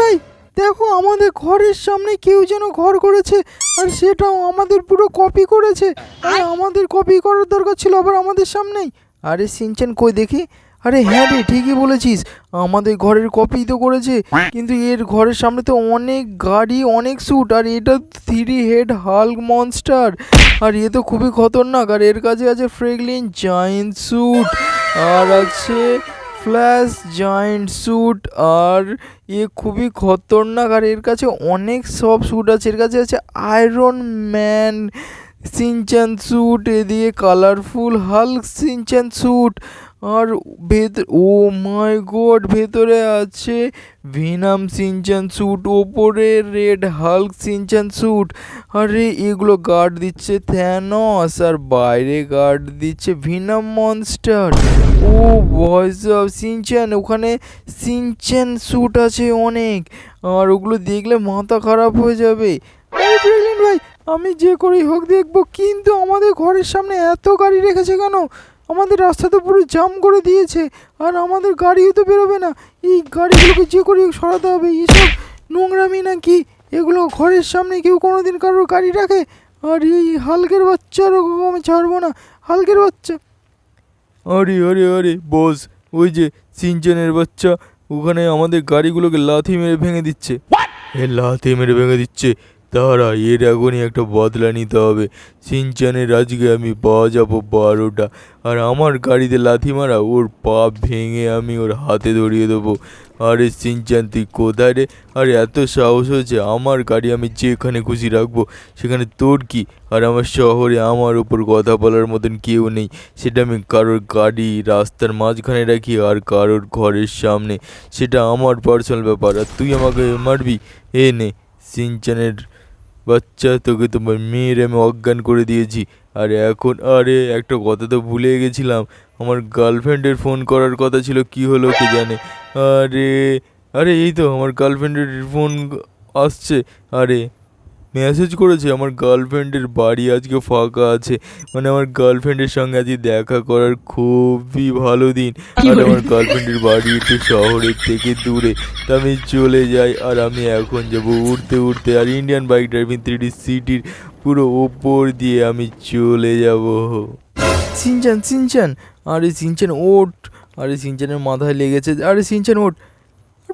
ভাই, দেখো আমাদের ঘরের সামনে কেউ যেন ঘর করেছে আর সেটাও আমাদের পুরো কপি করেছে। আর আমাদের কপি করার দরকার ছিল আবার আমাদের সামনেই। আরে সিনচেন কই দেখি? আরে হ্যাঁ রে, ঠিকই বলেছিস। আমাদের ঘরের কপি তো করেছে, কিন্তু এর ঘরের সামনে তো অনেক গাড়ি, অনেক স্যুট আর এটা থ্রি হেড হাল্ক মনস্টার আর এ তো খুবই খতরনাক, আর এর কাছে আছে ফ্রেগলিন জায়েন্ট স্যুট আর আছে ফ্ল্যাশ, জায়েন্ট স্যুট আর এ খুবই খতরনাক। আর এর কাছে অনেক সব স্যুট আছে। এর কাছে আছে আয়রন ম্যান সিনচ্যান স্যুট এদিকে কালারফুল হাল্ক সিনচ্যান স্যুট আর ভেতর ও মাই গড ভেতরে আছে ভিনাম সিনচ্যান স্যুট ওপরে রেড হাল্ক সিনচ্যান স্যুট আরে, এগুলো গার্ড দিচ্ছে থ্যানস আর বাইরে গার্ড দিচ্ছে ভিনাম মনস্টার ও ভয়েস অফ সিনচ্যান ওখানে সিনচ্যান স্যুট আছে অনেক। আর ওগুলো দেখলে মাথা খারাপ হয়ে যাবে। ভাই, আমি যে করেই হোক দেখব, কিন্তু আমাদের ঘরের সামনে এত গাড়ি রেখেছে কেন? আমাদের রাস্তা তো পুরো জাম করে দিয়েছে, আর আমাদের গাড়িও তো বেরোবে না। এই গাড়িগুলোকে যে করে সরাতে হবে এইসব নোংরামি না কি এগুলো ঘরের সামনে কেউ কোনোদিন কারোর গাড়ি রাখে? আর এই হালকের বাচ্চারও আমি ছাড়বো না। হালকের বাচ্চা আরে আরে আরে বস ওই যে সিনচেনের বাচ্চা ওখানে আমাদের গাড়িগুলোকে লাথি মেরে ভেঙে দিচ্ছে। এ লাথি মেরে ভেঙে দিচ্ছে। তারা এর এখনই একটা বদলা নিতে হবে। সিনচানের আজকে আমি পাওয়া যাব বারোটা। আর আমার গাড়িতে লাথি মারা ওর পা ভেঙে আমি ওর হাতে ধরিয়ে দেবো। আরে সিনচান, তুই কোথায় রে? আরে এত সাহস হয়েছে, আমার গাড়ি আমি যেখানে খুশি রাখব, সেখানে তোর কি? আর আমার শহরে আমার উপর কথা বলার মতন কেউ নেই। সেটা আমি কারোর গাড়ি রাস্তার মাঝখানে রাখি আর কারোর ঘরের সামনে। সেটা আমার পার্সোনাল ব্যাপার। আর তুই আমাকে মারবি? এ নে, সিনচানের বাচ্চা, তোকে তোমার মেয়ের আমি অজ্ঞান করে দিয়েছি। আর এখন, আরে, একটা কথা তো ভুলে গেছিলাম। আমার গার্লফ্রেন্ডের ফোন করার কথা ছিল, কি হলো কে জানে? আরে আরে, এই তো, আমার গার্লফ্রেন্ডের ফোন আসছে। আরে মেসেজ করেছে আমার গার্লফ্রেন্ডের বাড়ি আজকে ফাঁকা আছে। মানে আমার গার্লফ্রেন্ডের সঙ্গে আজকে দেখা করার খুবই ভালো দিন। আর আমার গার্লফ্রেন্ডের বাড়ি একটু শহরের থেকে দূরে। তা আমি চলে যাই আর আমি এখন যাব উঠতে উঠতে আর ইন্ডিয়ান বাইক ড্রাইভিং থ্রি সিটির পুরো ওপর দিয়ে আমি চলে যাব। Shinchan Shinchan. আরে সিনচান ওট আরে সিনচানের মাথায় লেগেছে। আরে সিনচান ওট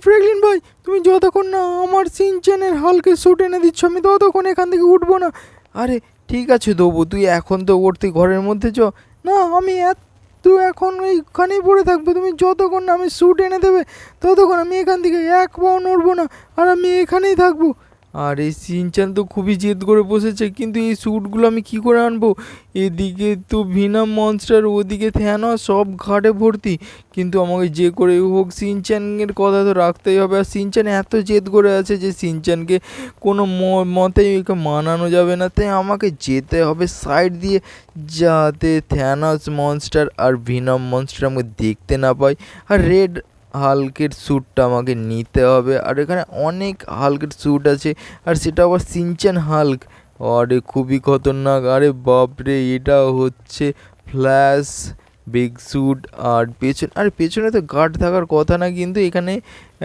ফ্রেগলিন ভাই, তুমি যতক্ষণ না আমার সিনচেনের হালকে স্যুট এনে দিচ্ছ, আমি ততক্ষণ এখান থেকে উঠবো না। আরে, ঠিক আছে দেবু, তুই এখন তো উঠতে, ঘরের মধ্যে চ। না, আমি এত এখন ওইখানেই পড়ে থাকব, তুমি যতক্ষণ না আমি স্যুট এনে দেবে, ততক্ষণ আমি এখান থেকে এক পাও নড়বো না, আর আমি এখানেই থাকব। আর এই সিনচান তো খুবই জেদ করে বসেছে, কিন্তু এই স্যুটগুলো আমি কি করে আনব? এদিকে তো ভিনাম মনস্টার, ওদিকে থ্যানো, সব ঘাটে ভর্তি। কিন্তু আমাকে যে করে হোক, সিনচানের কথা তো রাখতেই হবে। আর সিনচান এত জেদ করে আছে যে সিনচানকে কোনো ম- মতেই ওকে মানানো যাবে না। তাই আমাকে যেতে হবে সাইড দিয়ে, যাতে থ্যানাস মনস্টার আর ভিনাম মনস্টার আমাকে দেখতে না পায়। আর রেড হালকের স্যুটটা আমাকে নিতে হবে। আর এখানে অনেক হালকের স্যুট আছে। আর সেটা আবার সিনচেন হাল্ক। আরে খুবই খতরনাক। আরে বাপরে, এটা হচ্ছে ফ্ল্যাশ বিগ স্যুট আর পেছন আর পেছনে তো গার্ড থাকার কথা না, কিন্তু এখানে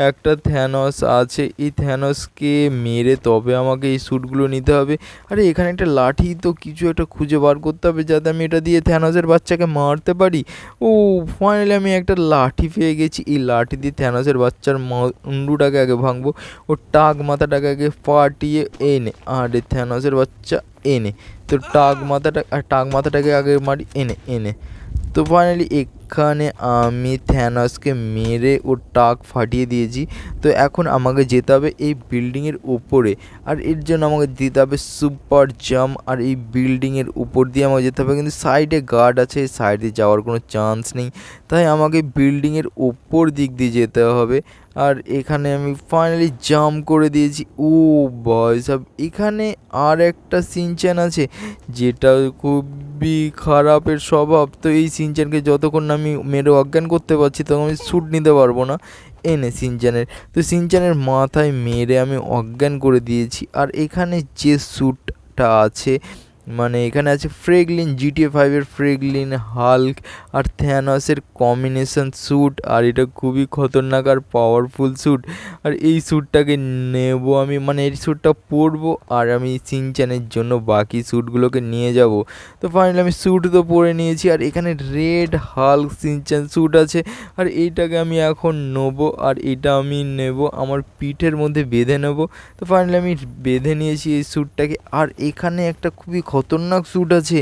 একটা থ্যানস আছে। এই থ্যানসকে মেরে তবে আমাকে এই স্যুটগুলো নিতে হবে। আরে, এখানে একটা লাঠি তো কিছু একটা খুঁজে বার করতে হবে যাতে আমি এটা দিয়ে থ্যানসের বাচ্চাকে মারতে পারি। ও ফাইনালি আমি একটা লাঠি পেয়ে গেছি। এই লাঠি দিয়ে থ্যানসের বাচ্চার মুন্ডুটাকে আগে ভাঙবো। ও টাক মাথাটাকে আগে ফাটিয়ে এনে, আরে থ্যানসের বাচ্চা, এনে। তো টাক মাথাটা টাক মাথাটাকে আগে মারি, এনে এনে। তো ফাইনালি এখানে আমি থ্যানসকে মেরে ওর টাক ফাটিয়ে দিয়েছি। তো এখন আমাকে যেতে হবে এই বিল্ডিংয়ের উপরে। আর এর জন্য আমাকে দিতে হবে সুপার জাম্প আর এই বিল্ডিংয়ের উপর দিয়ে আমাকে যেতে হবে। কিন্তু সাইডে গার্ড আছে সাইডে যাওয়ার কোনো চান্স নেই। তাই আমাকে বিল্ডিংয়ের উপর দিক দিয়ে যেতে হবে। আর এখানে আমি ফাইনালি জাম্প করে দিয়েছি। ও বয়স এখানে আর একটা সিনচ্যান আছে, যেটা খুবই খারাপের স্বভাব। তো এই সিনচ্যানকে যতক্ষণ না আমি মেরে অজ্ঞান করতে পারছি তখন আমি শ্যুট নিতে পারব না। এনে সিনচ্যানের। তো সিনচ্যানের মাথায় মেরে আমি অজ্ঞান করে দিয়েছি। আর এখানে যে শ্যুটটা আছে মানে এখানে আছে ফ্রেগলিন জিটিএ ফাইভের ফ্রেগলিন হাল্ক আর থ্যানসের কম্বিনেশন স্যুট আর এটা খুবই খতরনাক আর পাওয়ারফুল স্যুট আর এই স্যুটটাকে নেব আমি মানে এই স্যুটটা পরবো আর আমি সিনচ্যানের জন্য বাকি স্যুটগুলোকে নিয়ে যাব। তো ফাইনালি আমি স্যুট তো পরে নিয়েছি আর এখানে রেড হাল্ক সিনচ্যান স্যুট আছে আর এইটাকে আমি এখন নেব আর এটা আমি নেব, আমার পিঠের মধ্যে বেঁধে নেব। তো ফাইনালি আমি বেঁধে নিয়েছি এই স্যুটটাকে আর এখানে একটা খুবই খতরনাক স্যুট আছে।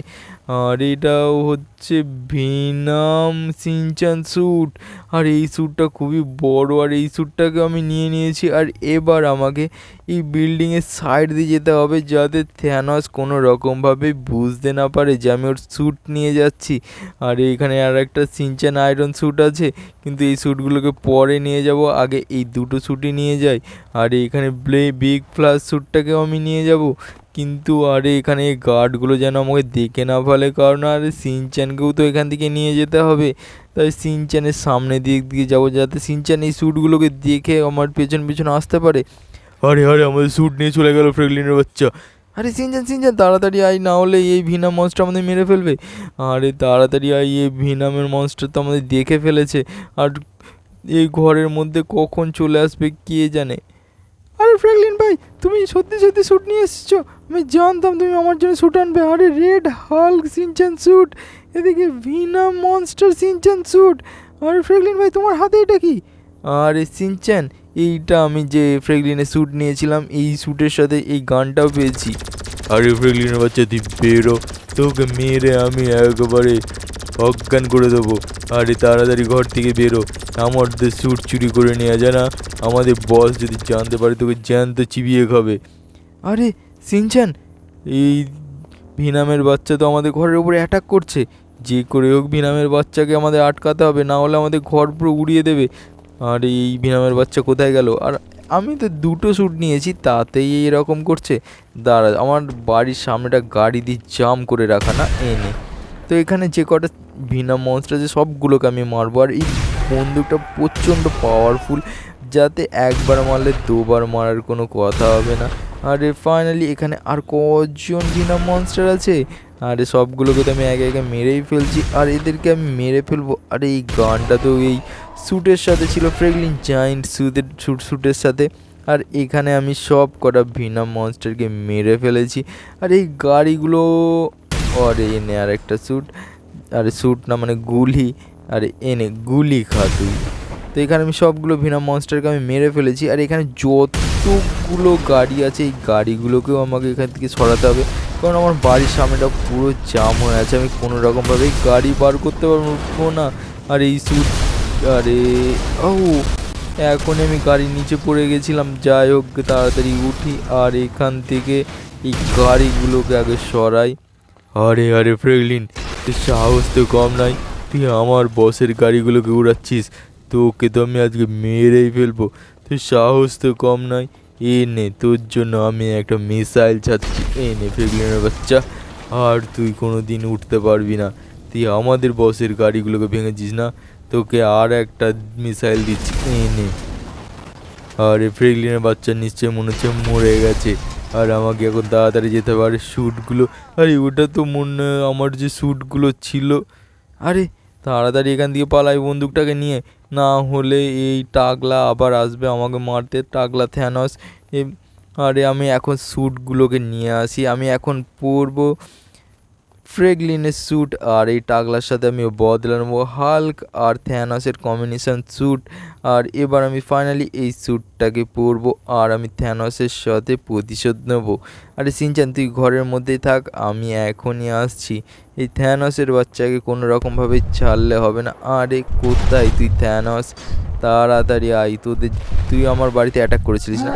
আর এটাও হচ্ছে ভিনাম সিনচান স্যুট। আর এই স্যুটটা খুবই বড়, আর এই স্যুটটাকে আমি নিয়ে নিয়েছি। আর এবার আমাকে এই বিল্ডিংয়ের সাইড দিয়ে যেতে হবে যাতে থ্যানস কোনো রকমভাবে বুঝতে না পারে যে আমি ওর স্যুট নিয়ে যাচ্ছি। আর এখানে আর একটা সিনচান আয়রন স্যুট আছে, কিন্তু এই স্যুটগুলোকে পরে নিয়ে যাব, আগে এই দুটো স্যুটই নিয়ে যাই। আর এখানে ব্লে, বিগ ফ্লাস স্যুটটাকেও আমি নিয়ে যাব। কিন্তু আরে এখানে গার্ডগুলো যেন আমাকে দেখে না ফেলে কারণ আরে সিনচ্যানকেও তো এখান থেকে নিয়ে যেতে হবে। তাই সিনচ্যানের সামনে দিক দিয়ে যাব, যাতে সিনচ্যান এই স্যুটগুলোকে দেখে আমার পেছন পেছন আসতে পারে। আরে আরে, আমাদের স্যুট নিয়ে চলে গেল ফ্রেগলিনের বাচ্চা। আরে সিনচান সিনচান তাড়াতাড়ি আয়, না হলে এই ভিনাম মনস্টার আমাদের মেরে ফেলবে। আরে, তাড়াতাড়ি আয়, এই ভিনামের মনস্টার তো আমাদের দেখে ফেলেছে। আর এই ঘরের মধ্যে কখন চলে আসবে, কে জানে? আরে ফ্র্যাঙ্কলিন ভাই তুমি সত্যি সত্যি স্যুট নিয়ে এসেছ। আমি জানতাম তুমি আমার জন্য স্যুট আনবে। আরে রেড হাল্ক সিনচান স্যুট এদিকে ভিনা মনস্টার সিনচান স্যুট আরে ফ্র্যাঙ্কলিন ভাই তোমার হাতে এটা কি? আরে সিনচান এইটা আমি যে ফ্রেগলিনের স্যুট নিয়েছিলাম এই স্যুটের সাথে এই গানটাও পেয়েছি। আরে ফ্রেগলিনের বাচ্চা তুই বেরো। তোকে মেরে আমি একেবারে অজ্ঞান করে দেবো। আরে তাড়াতাড়ি ঘর থেকে বেরো। আমাদের স্যুট চুরি করে নেওয়া যায় না। আমাদের বস যদি জানতে পারে, তোকে জ্যান্ত চিবিয়ে খাবে। আরে, সিনচান, এই ভিনামের বাচ্চা তো আমাদের ঘরের উপরে অ্যাটাক করছে। যে করে হোক ভিনামের বাচ্চাকে আমাদের আটকাতে হবে, না হলে আমাদের ঘর পুরো উড়িয়ে দেবে। আর, এই ভিনামের বাচ্চা কোথায় গেল? আর আমি তো দুটো শ্যুট নিয়েছি, তাতেই এরকম করছে। দাঁড়া, আমার বাড়ির সামনেটা গাড়ি দিয়ে জাম করে রাখা না, এনে। তো এখানে যে কটা ভিনা মনস্টার আছে সবগুলোকে আমি মারবো। আর এই বন্দুকটা প্রচণ্ড পাওয়ারফুল যাতে একবার মারলে দুবার মারার কোনো কথা হবে না। আরে ফাইনালি এখানে আর কজন ভিনা মনস্টার আছে? আরে সবগুলোকে তো আমি একে একে মেরেই ফেলছি, আর এদেরকে আমি মেরে ফেলব। আর এই গানটা তো এই স্যুটের সাথে ছিল ফ্রেগলিন জায়েন্ট স্যুটের স্যুট স্যুটের সাথে। আর এখানে আমি সব কটা ভিনা মনস্টারকে মেরে ফেলেছি। আর এই গাড়িগুলো, আরে এনে আর একটা স্যুট আরে স্যুট না মানে গুলি, আরে এনে গুলি খা তুই। তো এখানে আমি সবগুলো ভিনা মনস্টারকে আমি মেরে ফেলেছি, আর এখানে যতগুলো গাড়ি আছে, এই গাড়িগুলোকেও আমাকে এখান থেকে সরাতে হবে। কারণ আমার বাড়ির সামনেটা পুরো জাম হয়ে আছে, আমি কোনো রকমভাবেই গাড়ি বার করতে পারব না। আর এই স্যুট আরে ও এখন আমি গাড়ির নিচে পড়ে গেছিলাম। যাই হোক, তাড়াতাড়ি উঠি, আর এখান থেকে এই গাড়িগুলোকে আগে সরাই। আরে আরে, ফ্রেগলিন তুই সাহস তো কম নাই। তুই আমার বসের গাড়িগুলোকে উড়াচ্ছিস, তোকে তো আমি আজকে মেরেই ফেলব। তুই সাহস তো কম নাই। এ নে, তোর জন্য আমি একটা মিসাইল ছাড়ছি। এ নে ফ্রেগলিনের বাচ্চা। আর তুই কোনো দিন উঠতে পারবি না। তুই আমাদের বসের গাড়িগুলোকে ভেঙেছিস না? তোকে আর একটা মিসাইল দিচ্ছি। এ নে। আর ফ্রেগলিনের বাচ্চা নিশ্চয়ই মনে হচ্ছে মরে গেছে। আর আমাকে এখন তাড়াতাড়ি যেতে হবে। আরে শ্যুটগুলো আরে ওটা তো মনে, আমার যে শ্যুটগুলো ছিল। আরে তাড়াতাড়ি এখান দিয়ে পালাই বন্দুকটাকে নিয়ে। না হলে এই টাকলা আবার আসবে আমাকে মারতে টাকলা থ্যানস। আরে আমি এখন শ্যুটগুলোকে নিয়ে আসি। আমি এখন পরবো। ফ্রেগলিনের স্যুট আর এই টাগলার সাথে আমি বদলে নেব হাল্ক আর থ্যানসের কম্বিনেশান স্যুট আর এবার আমি ফাইনালি এই স্যুটটাকে পরবো আর আমি থ্যানসের সাথে প্রতিশোধ নেব। আরে সিনচান, তুই ঘরের মধ্যেই থাক, আমি এখনই আসছি। এই থ্যানসের বাচ্চাকে কোনো রকমভাবে ছাড়লে হবে না। আরে কোথায় তুই থ্যানস তাড়াতাড়ি আই তোদের, তুই আমার বাড়িতে অ্যাটাক করেছিলিস না?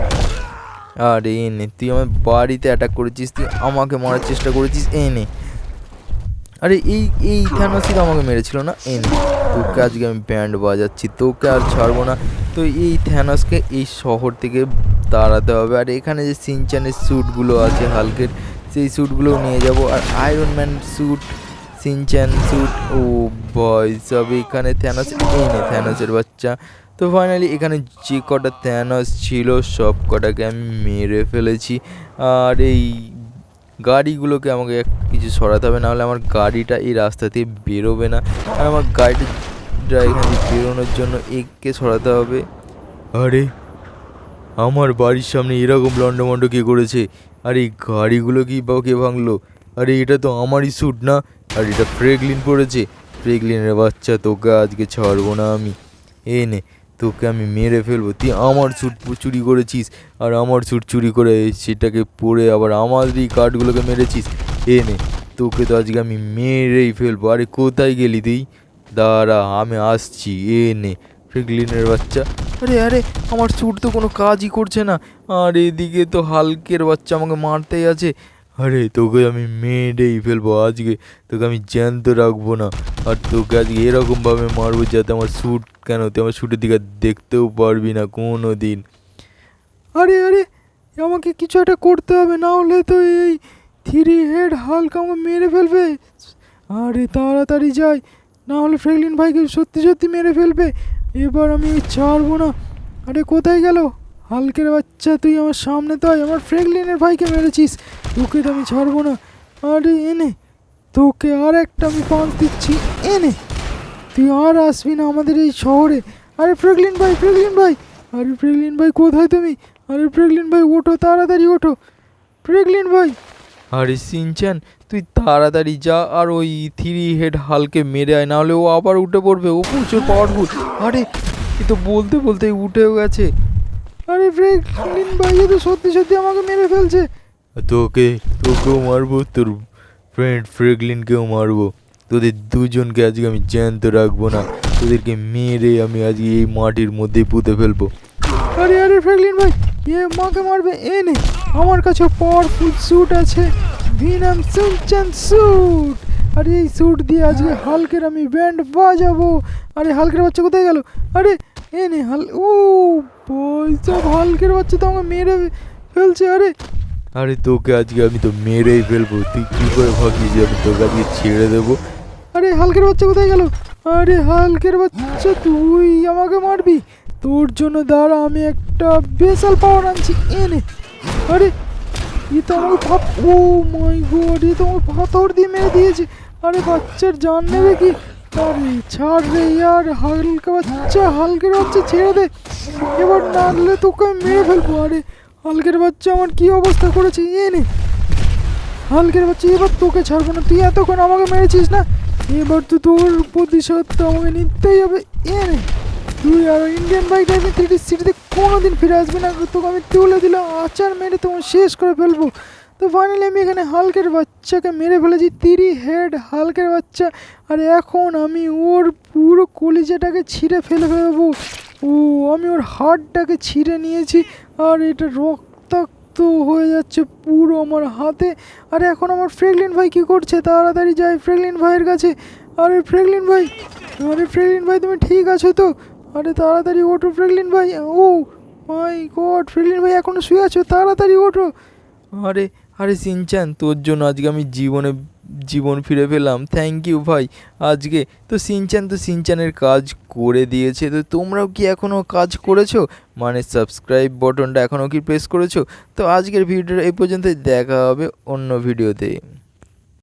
আরে এনে তুই আমার বাড়িতে অ্যাটাক করেছিস, তুই আমাকে মারার চেষ্টা করেছিস এনে আরে এই এই থ্যানোসই তো আমাকে মেরেছিল না? এন তোকে আজকে আমি ব্যান্ড বাজাচ্ছি, তোকে আর ছাড়বো না। তো এই থ্যানোসকে এই শহর থেকে তাড়াতে হবে। আর এখানে যে সিনচানের স্যুটগুলো আছে হালকের, সেই স্যুটগুলো নিয়ে যাব। আর iron man suit Shinchan suit oh boy সব এখানে থ্যানোস এই নে থ্যানোসের বাচ্চা। তো ফাইনালি এখানে যে কটা থ্যানস ছিল, সব কটাকে আমি মেরে ফেলেছি। আর এই গাড়িগুলোকে আমাকে কিছু সরাতে হবে, নাহলে আমার গাড়িটা এই রাস্তা দিয়ে বেরোবে না। আর আমার গাড়িটা এখান থেকে বেরোনোর জন্য একে সরাতে হবে। আরে, আমার বাড়ির সামনে এরকম লন্ডমন্ড কে করেছে? আর এই গাড়িগুলো কি বা কে ভাঙলো? আরে, এটা তো আমারই স্যুট না? আর এটা ফ্রেগলিন পড়েছে ফ্রেগলিনের বাচ্চা তোকে আজকে ছাড়বো না আমি। এ নে তোকে আমি মেরে ফেলব। তুই আমার স্যুট চুরি করেছিস, আর আমার স্যুট চুরি করে সেটাকে পরে আবার আমারই কার্ডগুলোকে মেরেছিস। এ নে, তোকে তো আজকে আমি মেরেই ফেলব। আরে কোথায় গেলি তুই? দাঁড়া, আমি আসছি। এ নে ফ্রেগলিনের বাচ্চা। আরে আরে, আমার স্যুট তো কোনো কাজই করছে না। আর এদিকে তো হালকের বাচ্চা আমাকে মারতেই আছে। আরে, তোকে আমি মেরেই ফেলব আজকে। তোকে আমি জ্যান্ত রাখব না। আর তোকে আজকে এরকমভাবে মারবো যাতে আমার স্যুট কেন, তুই আমার স্যুটের দিকে দেখতেও পারবি না কোনো দিন আরে আরে, আমাকে কিছু একটা করতে হবে, না হলে তো এই থ্রি হেড হালকা আমাকে মেরে ফেলবে। আরে, তাড়াতাড়ি যাই, না হলে ফ্রেগলিন ভাইকে সত্যি সত্যি মেরে ফেলবে। এবার আমি ছাড়বো না। আরে, কোথায় গেল? হালকের বাচ্চা, তুই আমার সামনে তো আমার ফ্রেগলিনের ভাইকে মেরেছিস। তোকে তো আমি ছাড়বো না। আরে, এনে। তোকে আর একটা আমি পাঁচ দিচ্ছি। এনে। তুই আর আসবি না আমাদের এই শহরে। আরে ফ্রেগলিন ভাই ফ্রেগলিন ভাই। আরে ফ্রেগলিন ভাই, কোথায় তুমি? আরে ফ্রেগলিন ভাই, ওঠো, তাড়াতাড়ি ওঠো। ফ্রেগলিন ভাই। আরে, সিনচ্যান, তুই তাড়াতাড়ি যা, আর ওই থ্রি হেড হালকে মেরে আয়, নাহলে ও আবার উঠে পড়বে। ও প্রচুর পাওয়ারফুল আরে, এ তো বলতে বলতে উঠেও গেছে। আরে ফ্রেগলিন ভাই এ তো সত্যি সত্যি আমাকে মেরে ফেলছে। তোকে তোকেও মারবো তোর ফ্রেন্ড ফ্রেগলিনকেও মারবো। তোদের দুজনকে আজকে আমি জ্যান্ত রাখব না। তোদেরকে মেরে আমি আজকে এই মাটির মধ্যেই পুঁতে ফেলব। আরে আরে ফ্রেগলিন ভাই এ মাকে মারবে এ নে। আমার কাছে পাওয়ারফুল স্যুট আছে ভিনাম সুনচান স্যুট আরে এই স্যুট দিয়ে আজকে হালকের আমি ব্যান্ড বাজাবো। আরে হালকের বাচ্চা কোথায় গেল? আরে এ নে হাল ও পয়সা হালকের বাচ্চা তো আমাকে মেরে ফেলছে আরে। আরে তোকে আজকে আমি তো মেরেই ফেলব তুই কী করে ভাবছিস যে আমি তোকে আজকে ছেড়ে দেবো? আরে হালকের বাচ্চা কোথায় গেল? আরে হালকের বাচ্চা তুই আমাকে মারবি? তোর জন্য দাঁড়া আমি একটা বিশাল পাওয়ার আনছি এনে আরে এ তো আমাকে পাত ও মাই গড এ তো আমাকে পাথর দিয়ে মেরে দিয়েছে। আরে বাচ্চার জান নেবে কি? আরে ছাড় রে ইয়ার, হালকা বাচ্চা হালকের বাচ্চা ছেড়ে দে। এবার নাড়লে তোকে মেরে ফেলব। আরে, হালকের বাচ্চা আমার কি অবস্থা করেছে এনে হালকের বাচ্চা, এবার তোকে ছাড়বো না, তুই এতক্ষণ আমাকে মেরেছিস না? এবার তো তোর প্রতিশোধ তো আমাকে নিতেই হবে, এ নে। তুই আর ইন্ডিয়ান বাইক ড্রাইভিং থ্রি সিটিতে কোনোদিন ফিরে আসবি না, তোকে আমি তুলে দিলাম আচার মেরে তোমার শেষ করে ফেলব। তো ফাইনালি আমি এখানে হালকের বাচ্চাকে মেরে ফেলেছি তিরি হেড হালকের বাচ্চা। আর এখন আমি ওর পুরো কলিজাটাকে ছিঁড়ে ফেলে ফেলব। ও, আমি ওর হাড়টাকে ছিঁড়ে নিয়েছি, আর এটা রক্তাক্ত হয়ে যাচ্ছে পুরো আমার হাতে। আর এখন আমার ফ্রেগলিন ভাই কি করছে? তাড়াতাড়ি যাই ফ্রেগলিন ভাইয়ের কাছে। আরে ফ্রেগলিন ভাই, আরে ফ্রেগলিন ভাই, তুমি ঠিক আছো তো? আরে তাড়াতাড়ি ওঠো ফ্রেগলিন ভাই। ও মাই গড ফ্রেগলিন ভাই এখনও শুয়ে আছো? তাড়াতাড়ি ওঠো। আরে আরে সিনচান, তোর জন্য আজকে আমি জীবনে, জীবন ফিরে পেলাম। থ্যাংক ইউ ভাই, আজকে। তো সিনচান তো সিনচানের কাজ করে দিয়েছে। তো তোমরাও কি এখনও কাজ করেছ? মানে সাবস্ক্রাইব বটনটা এখনও কি প্রেস করেছ? তো আজকের ভিডিওটা এই পর্যন্তই, দেখা হবে অন্য ভিডিওতে